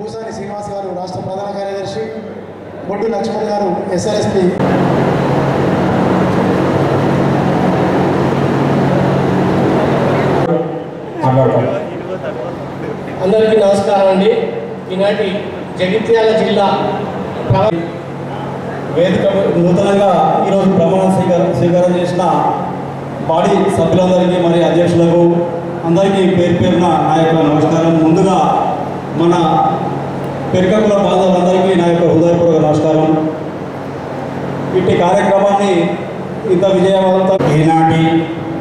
భూసాని శ్రీనివాస్ గారు రాష్ట్ర ప్రధాన కార్యదర్శి బొడ్డు లక్ష్మణ్ గారు ఎస్ఆర్ఎస్పి అందరికీ నమస్కారం అండి. ఈనాటి జగిత్యాల జిల్లా వేదిక నూతనంగా ఈరోజు ప్రమాణ స్వీకారం స్వీకారం చేసిన బాడీ సభ్యులందరికీ మరి అధ్యక్షులకు అందరికీ పేరు పేరున నా యొక్క నమస్కారం. ముందుగా మన పెరికకుల బాంధవులందరికీ నా యొక్క హృదయపూర్వక నమస్కారం. ఇట్టి కార్యక్రమాన్ని ఇంత విజయవంతం ఈనాటి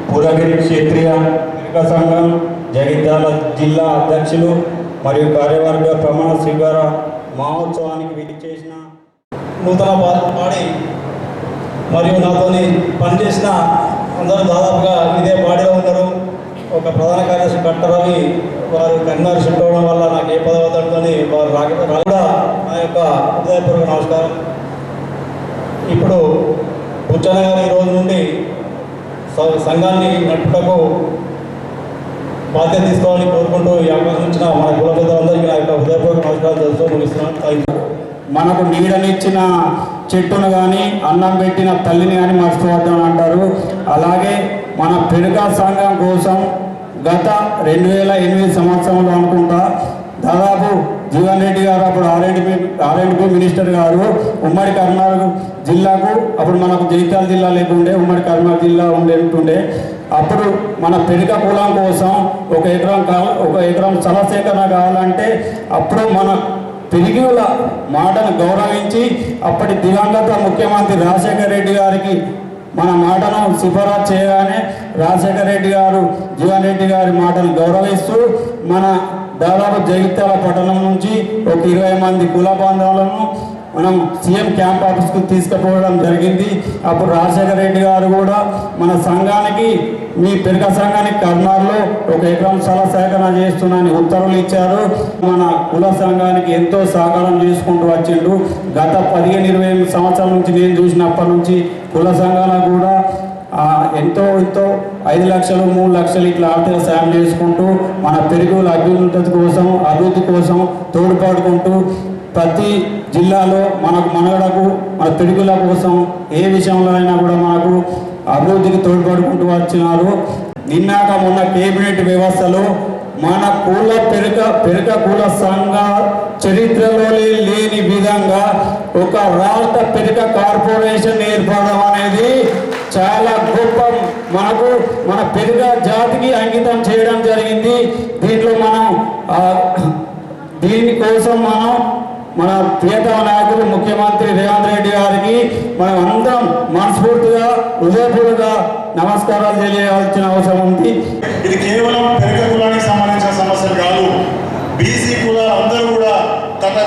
పురగిరి క్షేత్రీయ క్రీడా సంఘం జగిత్యాల జిల్లా అధ్యక్షులు మరియు కార్యవర్గ ప్రమాణ స్వీకార మహోత్సవానికి విచ్చేసిన నూతన బాడీ మరియు నాతోని పనిచేసిన అందరూ దాదాపుగా ఇదే బాడీలో ఉన్నారు. ఒక ప్రధాన కార్యదర్శి కట్టరవి వారు కన్నారు ఉండడం అవ్వడం వల్ల నాకు ఏ పదవి అవుతుందని వారు రాక నా యొక్క హృదయపూర్వక నమస్కారం. ఇప్పుడు బుచ్చన్న గారు ఈ రోజు నుండి సంఘాన్ని నడుపుటకు బాధ్యత తీసుకోవాలని కోరుకుంటూ ఈ అవకాశం ఇచ్చిన మన కుల పెద్దలందరికీ నా యొక్క హృదయపూర్వక నమస్కారాలు తెలుస్తూ ముగిస్తున్నాను. మనకు నీడనిచ్చిన చెట్టును కానీ అన్నం పెట్టిన తల్లిని కానీ మర్చిపోవద్దని అంటారు. అలాగే మన పెరుగా సంఘం కోసం గత రెండు వేల ఎనిమిది సంవత్సరంలో అనుకుంటా దాదాపు జీవన్ రెడ్డి గారు అప్పుడు ఆర్ఎండ్పి ఆర్ఎండ్పి మినిస్టర్ గారు ఉమ్మడి కర్నూలు జిల్లాకు అప్పుడు మనకు జగిత్యాల జిల్లా లేకుండే ఉమ్మడి కర్నూలు జిల్లా ఉండే అప్పుడు మన పెరిక కులం కోసం ఒక ఎకరం కావ ఒక ఎకరం స్థల కావాలంటే అప్పుడు మన పెరిగిల మాటను గౌరవించి అప్పటి దివంగత ముఖ్యమంత్రి రాజశేఖర రెడ్డి గారికి మన మాటను సిఫారసు చేయగానే రాజశేఖర రెడ్డి గారు జీవన్ రెడ్డి గారి మాటను గౌరవిస్తూ మన దాదాపు జగిత్యాల పట్టణం నుంచి ఒక ఇరవై మంది కుల బాంధవులను మనం సీఎం క్యాంప్ ఆఫీస్కు తీసుకుపోవడం జరిగింది. అప్పుడు రాజశేఖర రెడ్డి గారు కూడా మన సంఘానికి మీ పెరుగ సంఘానికి కర్నాల్లో ఒక ఎకరం స్థల సేకరణ చేస్తున్నానని ఉత్తర్వులు ఇచ్చారు. మన కుల సంఘానికి ఎంతో సహకారం చేసుకుంటూ వచ్చిండు. గత పదిహేను ఇరవై సంవత్సరాల నుంచి నేను చూసినప్పటి నుంచి కుల సంఘాలకు కూడా ఎంతో ఎంతో ఐదు లక్షలు మూడు లక్షలు ఇట్లా ఆర్థిక సాయం చేసుకుంటూ మన పెరుగుల అభివృద్ధి కోసం అభివృద్ధి కోసం తోడ్పాడుకుంటూ ప్రతి జిల్లాలో మనకు మనగడకు మన పెరుగుల కోసం ఏ విషయంలో అయినా కూడా మనకు అభివృద్ధికి తోడ్పడుకుంటూ వచ్చినారు. నిన్నాక మొన్న కేబినెట్ వ్యవస్థలో మన కుల పెరుక పెరుక కుల సంఘ చరిత్రలోనే లేని విధంగా ఒక రాష్ట్ర పెరుక కార్పొరేషన్ ఏర్పడడం అనేది చాలా గొప్ప మనకు మన పెరుగ జాతికి అంకితం చేయడం జరిగింది. దీంట్లో మనం దీనికోసం మనం మన ప్రియతమ నాయకులు ముఖ్యమంత్రి రేవంత్ రెడ్డి గారికి మనం అందరం మనస్ఫూర్తిగా హృదయపూర్వక నమస్కారాలు తెలియవలసిన అవసరం ఉంది. ఇది కేవలం పెరక కులానికి సంబంధించిన సమస్యలు కాదు. బీసీ కులాలు అందరూ కూడా గత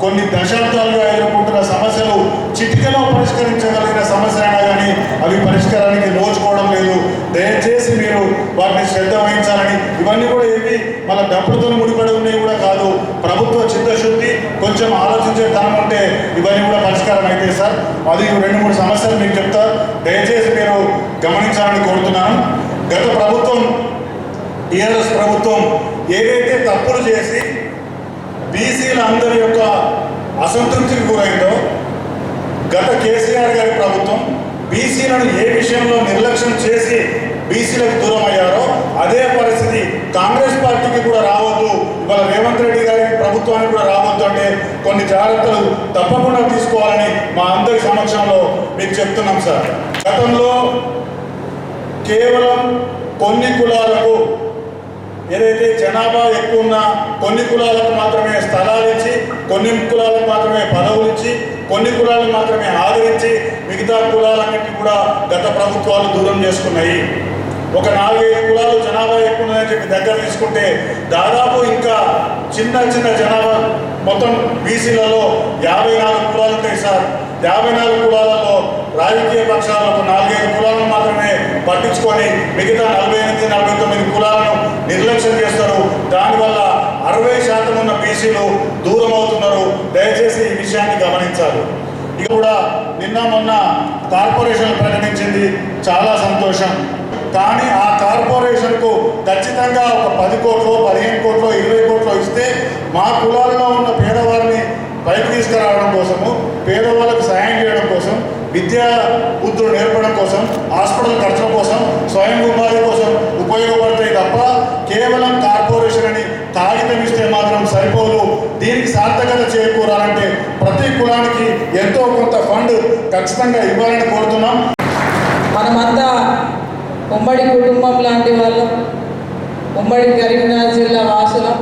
కొన్ని దశాబ్దాలుగా ఎదుర్కొంటున్న సమస్యలు చిటికలో పరిష్కరించగలిగిన సమస్యలైనా కానీ అవి పరిష్కారానికి నోచుకోవడం లేదు. దయచేసి మీరు వాటిని శ్రద్ధ వహించాలని ఇవన్నీ కూడా ఏవి మన డబ్బులతో ముడిపడి ఉన్నాయి కూడా కాదు. ప్రభుత్వ చిత్తశుద్ధి కొంచెం ఆలోచించే తనం ఉంటే ఇవన్నీ కూడా పరిష్కారం అయితే సార్. అది రెండు మూడు సమస్యలు మీకు చెప్తా. దయచేసి మీరు గమనించాలని కోరుతున్నాను. గత ప్రభుత్వం టీఆర్ఎస్ ప్రభుత్వం ఏదైతే తప్పులు చేసి బీసీల అందరి యొక్క అసంతృప్తికి గురైందో గత కేసీఆర్ గారి ప్రభుత్వం బీసీలను ఏ విషయంలో నిర్లక్ష్యం చేసి బీసీలకు దూరం అయ్యారో అదే పరిస్థితి కాంగ్రెస్ పార్టీకి కూడా రావద్దు ఇవాళ రేవంత్ రెడ్డి గారి ప్రభుత్వానికి కూడా రావద్దు అంటే కొన్ని జాగ్రత్తలు తప్పకుండా తీసుకోవాలని మా అందరి సమక్షంలో మీకు చెప్తున్నాం సార్. గతంలో కేవలం కొన్ని కులాలకు ఏదైతే జనాభా ఎక్కువ ఉన్న కొన్ని కులాలకు మాత్రమే స్థలాలు ఇచ్చి కొన్ని కులాలకు మాత్రమే పదవులు ఇచ్చి కొన్ని కులాలకు మాత్రమే ఆదరించి మిగతా కులాలన్నింటినీ కూడా గత ప్రభుత్వాలు దూరం చేసుకున్నాయి. ఒక నాలుగైదు కులాలు జనాభా ఎక్కువ ఉన్నదని చెప్పి దగ్గర తీసుకుంటే దాదాపు ఇంకా చిన్న చిన్న జనాభా మొత్తం బీసీలలో యాభై నాలుగు కులాలు ఉంటాయి సార్. యాభై నాలుగు కులాలు రాజకీయ పక్షాలు ఒక నాలుగైదు కులాలను మాత్రమే పట్టించుకొని మిగతా నలభై ఎనిమిది నలభై తొమ్మిది కులాలను నిర్లక్ష్యం చేస్తారు. దానివల్ల అరవై శాతం ఉన్న బీసీలు దూరం అవుతున్నారు దయచేసి ఈ విషయాన్ని గమనించాలి. ఇది కూడా నిన్న మొన్న కార్పొరేషన్ ప్రకటించింది. చాలా సంతోషం. కానీ ఆ కార్పొరేషన్కు ఖచ్చితంగా ఒక పది కోట్లు పదిహేను కోట్లు ఇరవై కోట్లు ఇస్తే మా కులాల్లో ఉన్న పేదవారిని బయట తీసుకురావడం కోసము పేదవాళ్ళకు సాయం చేయడం విద్యా బుద్ధులు నేర్పడం కోసం హాస్పిటల్ ఖర్చుల కోసం స్వయం ఉపాధి కోసం ఉపయోగపడతాయి తప్ప కేవలం కార్పొరేషన్ అని కాగితం ఇస్తే మాత్రం సరిపోదు. దీనికి సార్థకత చేకూరాలంటే ప్రతి కులానికి ఎంతో కొంత ఫండ్ ఖచ్చితంగా ఇవ్వాలని కోరుతున్నాం. మనమంతా ఉమ్మడి కుటుంబం లాంటి వాళ్ళం. ఉమ్మడి కరీంనగర్ జిల్లా వాసులం.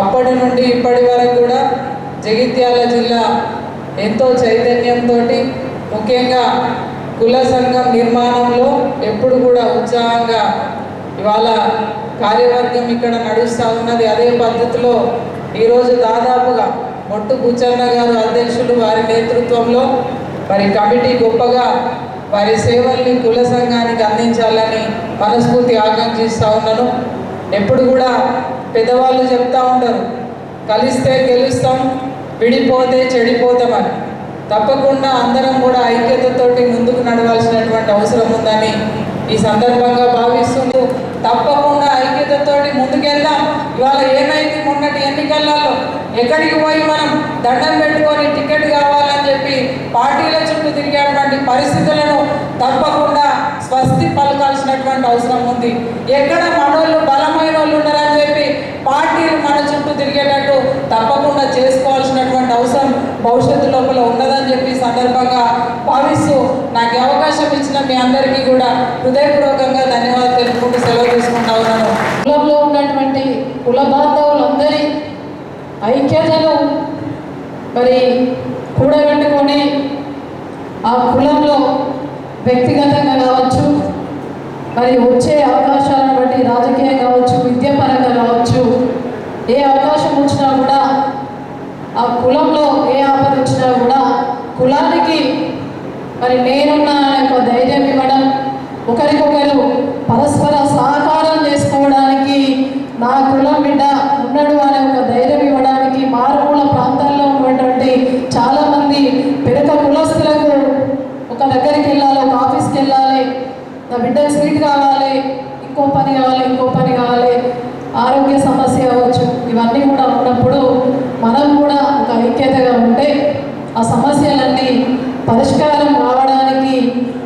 అప్పటి నుండి ఇప్పటి వరకు కూడా జగిత్యాల జిల్లా ఎంతో చైతన్యంతో ముఖ్యంగా కుల సంఘం నిర్మాణంలో ఎప్పుడు కూడా ఉత్సాహంగా ఇవాళ కార్యవర్గం ఇక్కడ నడుస్తూ ఉన్నది. అదే పద్ధతిలో ఈరోజు దాదాపుగా మొట్టు బుచ్చన్న గారు అధ్యక్షులు వారి నేతృత్వంలో మరి కమిటీ గొప్పగా వారి సేవల్ని కుల సంఘానికి అందించాలని మనస్ఫూర్తి ఆకాంక్షిస్తూ ఉన్నాను. ఎప్పుడు కూడా పెద్దవాళ్ళు చెప్తా ఉంటారు కలిస్తే గెలుస్తాం విడిపోతే చెడిపోతామని తప్పకుండా అందరం కూడా ఐక్యతతోటి ముందుకు నడవాల్సినటువంటి అవసరం ఉందని ఈ సందర్భంగా భావిస్తూ తప్పకుండా ఐక్యతతోటి ముందుకెళ్దాం. ఇవాళ ఏమైంది? మొన్నటి ఎన్నికలలో ఎక్కడికి పోయి మనం దండం పెట్టుకొని టికెట్ కావాలని చెప్పి పార్టీల చుట్టూ తిరిగేటువంటి పరిస్థితులను తప్పకుండా స్వస్తి పలకాల్సినటువంటి అవసరం ఉంది. ఎక్కడ మనోళ్ళు బలమైన వాళ్ళు ఉన్నారని చెప్పి పార్టీలు మన చుట్టూ తిరిగేటట్టు తప్పకుండా చేసుకోవాల్సినటువంటి అవసరం భవిష్యత్తు లోపల ఉన్నదని చెప్పి సందర్భంగా భావిస్తూ నాకు అవకాశం ఇచ్చిన మీ అందరికీ కూడా హృదయపూర్వకంగా ధన్యవాదాలు తెలుపుకుంటూ సెలవు తీసుకుంటా ఉన్నాను. కులంలో ఉన్నటువంటి కుల బాంధవులందరి ఐక్యతను మరి కూడగట్టుకొని ఆ కులంలో వ్యక్తిగతంగా కావచ్చు మరి వచ్చే అవకాశాలను బట్టి రాజకీయం కావచ్చు విద్యాపరంగా కావచ్చు ఏ అవకాశం వచ్చినా కూడా ఆ కులంలో ఏ ఆపద వచ్చినా కూడా కులానికి మరి నేనున్న ఒక ధైర్యం ఇవ్వడం ఒకరికి పరస్పర సహకారం చేసుకోవడానికి నా కులం బిడ్డ ఉన్నాడు అనే ఒక ధైర్యం ఇవ్వడానికి మారుమూల ప్రాంతాల్లో ఉన్నటువంటి చాలామంది పెరక కులస్తులకు ఒక దగ్గరికి వెళ్ళాలి ఒక ఆఫీస్కి వెళ్ళాలి నా బిడ్డకు సీట్ కావాలి ఇంకో పని కావాలి ఇంకో పని కావాలి ఆరోగ్య సమస్య అవ్వచ్చు ఇవన్నీ కూడా ఉన్నప్పుడు మనం కూడా ఒక ఐక్యతగా ఉంటే ఆ సమస్యలన్నీ పరిష్కారం కావడానికి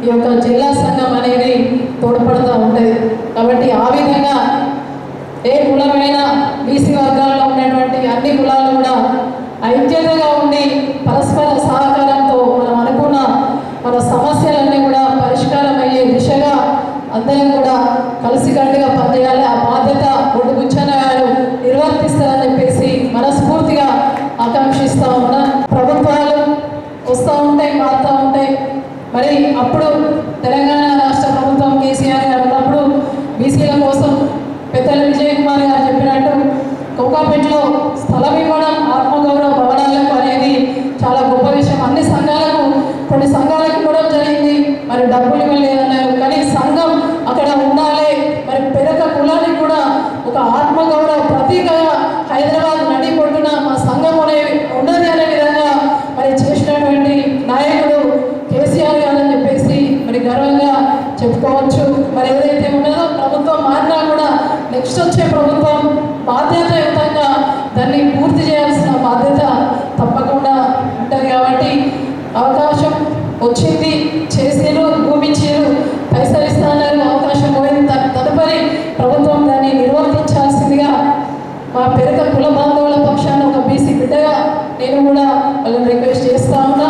ఈ యొక్క జిల్లా సంఘం అనేది తోడ్పడుతూ ఉంటుంది కాబట్టి ఆ విధంగా ఏ కులమైనా బీసీ వర్గాల్లో ఉన్నటువంటి అన్ని కులాలు కూడా ఐక్యతగా ఉండి పరస్పర సహకారంతో మనం అనుకున్న మన సమస్యలన్నీ కూడా పరిష్కారం అయ్యే దిశగా అందరం కూడా బాధ్యతగా పనిచేయాలి ఆ బాధ్యత ఒడ్డు కూర్చొని గారు నిర్వర్తిస్తారని చెప్పేసి మనస్ఫూర్తిగా ఆకాంక్షిస్తా ఉన్నా. ప్రభుత్వాలు వస్తూ ఉంటాయి మారుతూ ఉంటాయి మరి అప్పుడు తెలంగాణ రాష్ట్ర ప్రభుత్వం కేసీఆర్ గారు ఉన్నప్పుడు బీసీల కోసం పెద్దల విజయ్ కుమార్ గారు చెప్పినట్టు కోకాపేటలో స్థలం ఇవ్వడం ఆత్మగౌరవ భవనాలకు అనేది చాలా గొప్ప విషయం. అన్ని సంఘాలకు కొన్ని సంఘాలకు కూడా జరిగింది. మరి డబ్బులు ఇవ్వలేదన్నారు కానీ సంఘం అక్కడ ఉండాలి మరి పెరక కులానికి కూడా ఒక ఆత్మగౌరవ ప్రతీకగా హైదరాబాద్ నడిపొట్టున మా సంఘం అనేది ఉన్నది అనే విధంగా మరి చేసినటువంటి నాయకుడు కేసీఆర్ గారు అని చెప్పేసి మరి గర్వంగా చెప్పుకోవచ్చు మరి ఏదైతే ఉన్నదో ప్రభుత్వం మారినా కూడా నెక్స్ట్ వచ్చే ప్రభుత్వం బాధ్యతాయుతంగా దాన్ని పూర్తి చేయాల్సిన బాధ్యత తప్పకుండా ఉంటుంది కాబట్టి అవకాశం వచ్చింది చేసిరు భూమించారు పైసలు ఇస్తానన్నారు అవకాశం పోయింది తన- తదుపరి ప్రభుత్వం దాన్ని నిర్వర్తించాల్సిందిగా మా పెరక కుల బాంధవుల పక్షాన ఒక బీసీ బిడ్డగా నేను కూడా వాళ్ళని రిక్వెస్ట్ చేస్తా ఉన్నా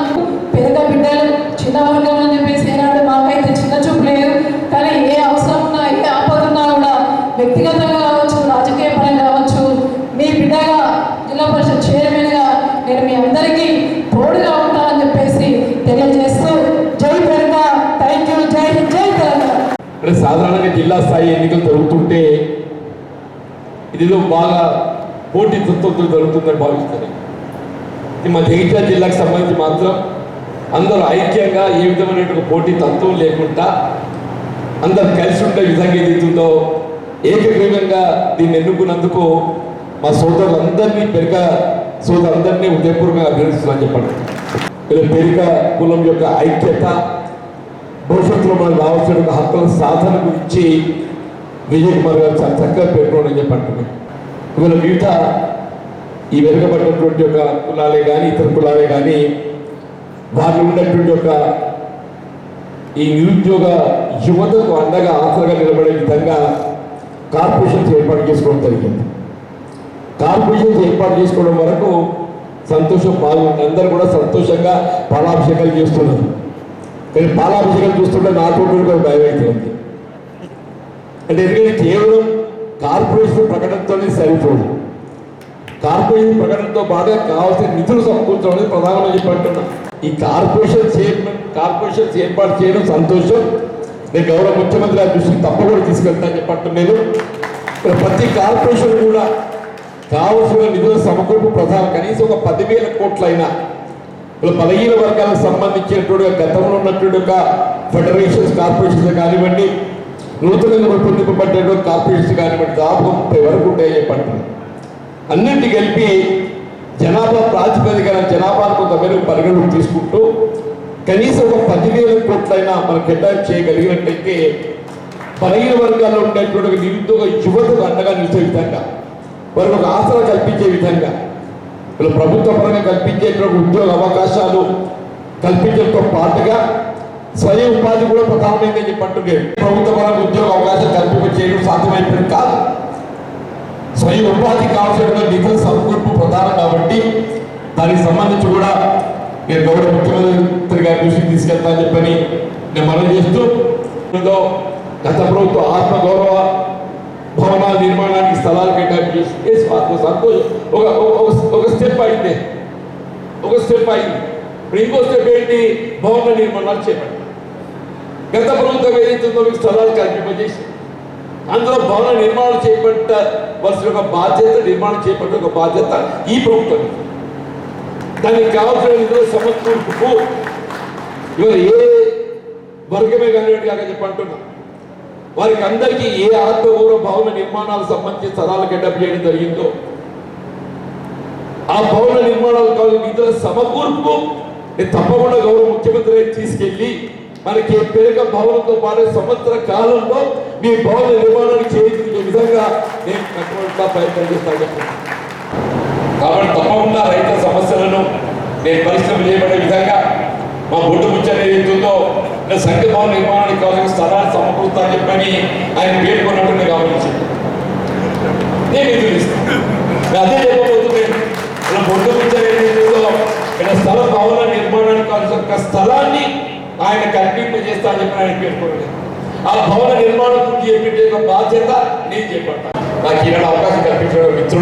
పెరక బిడ్డలు చిన్న వర్గం అని చెప్పేసి ఏనాడు మాకైతే చిన్న చూపు లేదు కానీ ఏ అవసరం ఉన్నా ఏ ఆపద ఉన్నా కూడా వ్యక్తిగతంగా కావచ్చు రాజకీయ పరంగా కావచ్చు మీ బిడ్డగా జిల్లా పరిషత్ చైర్మన్గా నేను మీ అందరికీ తోడుగా ఉంటానని చెప్పేసి తెలియజేస్తూ జై పెరక థ్యాంక్ యూ జై జై తెలంగాణ. అంటే సాధారణంగా జిల్లా స్థాయి ఎన్నికలు జరుగుతుంటే ఇదిలో బాగా పోటీ తత్వంతో జరుగుతుందని భావిస్తారు. మా జగిత్యాల జిల్లాకు సంబంధించి మాత్రం అందరూ ఐక్యంగా ఏ విధమైనటువంటి పోటీ తత్వం లేకుండా అందరు కలిసి ఉండే విధంగా ఎదుగుతుందో ఏకగ్రీవంగా దీన్ని ఎన్నుకున్నందుకు మా సోదరులందరినీ పెరిక సోదరులందరినీ ఉదయపూర్వకంగా అభినందిస్తున్నాను చెప్పండి. ఇలా పెరిక కులం యొక్క ఐక్యత భవిష్యత్తులో మనకు రావాల్సిన హక్కుల సాధన గురించి విజయ్ కుమార్ గారు చాలా చక్కగా పేర్కొనని చెప్పండి. ఇవాళ వివిధ ఈ వెనుకబడినటువంటి యొక్క కులాలే కానీ ఇతర కులాలే కానీ వాళ్ళు ఉన్నటువంటి యొక్క ఈ నిరుద్యోగ యువతకు అండగా ఆసరగా నిలబడే విధంగా కార్పొరేషన్స్ ఏర్పాటు చేసుకోవడం జరిగింది. కార్పొరేషన్స్ ఏర్పాటు చేసుకోవడం వరకు సంతోషం బాగుంది. అందరూ కూడా సంతోషంగా పాలాభిషేకాలు చేస్తున్నారు. కానీ పాలాభిషేకాలు చూస్తుంటే నాతో కూడా భయం అవుతుంది అంటే ఎందుకంటే కేవలం కార్పొరేషన్ ప్రకటనతోనే సరిపోదు. కార్పొరేషన్ ప్రకటనతో బాగా కావాల్సిన నిధులు సమకూర్చడం అనేది ప్రధానమని చెప్పి ఈ కార్పొరేషన్ చైర్మన్ కార్పొరేషన్స్ ఏర్పాటు చేయడం సంతోషం నేను గౌరవ ముఖ్యమంత్రి గారి దృష్టికి తప్పకుండా తీసుకెళ్తాను చెప్పి అంటున్నాను మరి ప్రతి కార్పొరేషన్ కూడా కావలసిన నిధుల సమకూర్పు ప్రధాన కనీసం ఒక పదివేల కోట్లైనా ఇలా బలహీన వర్గాలకు సంబంధించినటువంటి గతంలో ఉన్నటువంటి ఒక ఫెడరేషన్స్ కార్పొరేషన్స్ కానివ్వండి నూతనంగా రూపొందింపబడ్డటువంటి కార్పొరేషన్స్ కానివ్వండి దాదాపు ముప్పై వరకు ఉంటాయని చెప్పంటున్నాను అన్నింటి కలిపి జనాభా ప్రాతిపదికన జనాభాను కొంత మేరకు పరిగణలోకి తీసుకుంటూ కనీసం ఒక పదివేల కోట్లైనా మనం కేటాయింపు చేయగలిగినట్టయితే బలహీన వర్గాల్లో ఉండేటువంటి ఒక నిరుద్యోగ యువతకు అండగా నిలిచే విధంగా వారికి ఒక ఆసరా కల్పించే విధంగా ఇలా ప్రభుత్వ పరంగా కల్పించేటువంటి ఉద్యోగ అవకాశాలు కల్పించడంతో పాటుగా స్వయం ఉపాధి కూడా ప్రధానమైందని చెప్పి ప్రభుత్వ పరంగా ఉద్యోగ అవకాశాలు కల్పించేయడం సాధ్యమైపోయింది కాదు. స్వయం ఉపాధి కావాల్సిన నిధుల సమకూర్పు ప్రధానం కాబట్టి దానికి సంబంధించి కూడా మీరు గౌరవ ముఖ్యమంత్రి గారి దృష్టికి తీసుకెళ్తానని చెప్పని నేను మనం చేస్తూ గత ప్రభుత్వం ఆత్మ గౌరవ భవనాల నిర్మాణానికి స్థలాలు కేటాయింపు చేసి ఆత్మ సంతోషం. ఒక ఒక- ఒక స్టెప్ అయింది. ఒక స్టెప్ అయింది. ఇప్పుడు ఇంకో స్టెప్ ఏంటి? భవన నిర్మాణాలు చేపట్టి గత ప్రభుత్వం ఏదైతుందో మీకు స్థలాలు కల్పింపజేసి అందులో భవన నిర్మాణం చేపట్టవలసిన ఒక బాధ్యత నిర్మాణం చేపట్టే ఒక బాధ్యత ఈ ప్రభుత్వం. దానికి కావాల్సిన నిధుల సమకూర్పుకు ఇవాళ ఏ వర్గమే కానివ్వండి కాక చెప్పంటున్నా వారికి అందరికీ ఏ ఆత్మగౌరవ భవన నిర్మాణాలకు సంబంధించి స్థలాలు గడ్డపు చేయడం జరిగిందో ఆ భవన నిర్మాణాలు కావాలి నిధుల సమకూర్పు నేను తప్పకుండా గౌరవ ముఖ్యమంత్రి గారికి తీసుకెళ్ళి మనకి పెరుగ భవనంతో పాటు సంవత్సర కాలంలో మీ భవన నిర్మాణానికి చేయించే విధంగా నేను కట్టుబడి ప్రయత్నం చేస్తాను కాబట్టి తప్పకుండా రైతుల సమస్యలను నేను పరిశ్రమ చేయబడే విధంగా మా బొడ్డు ముచ్చని ఏదైతుందో సంఘ భవన నిర్మాణానికి కావాల్సిన స్థలాన్ని సమకూరుస్తా అని చెప్పని ఆయన పేర్కొన్నట్టు నేను గమనించాను నేను ఎదురు నేను అదే చెప్పబోతున్నాను ఇలా ఏదైతుందో స్థల భవన నిర్మాణానికి కావాల్సిన ఒక స్థలాన్ని ఆయన కల్పింపజేస్తా అని చెప్పి ఆయన పేర్కొనలేదు. ఆ భవన నిర్మాణం పూర్తి చేపట్టే బాధ్యత నేను చేపట్టాను నాకు ఈనాడు అవకాశం కల్పించడం మిత్రులకు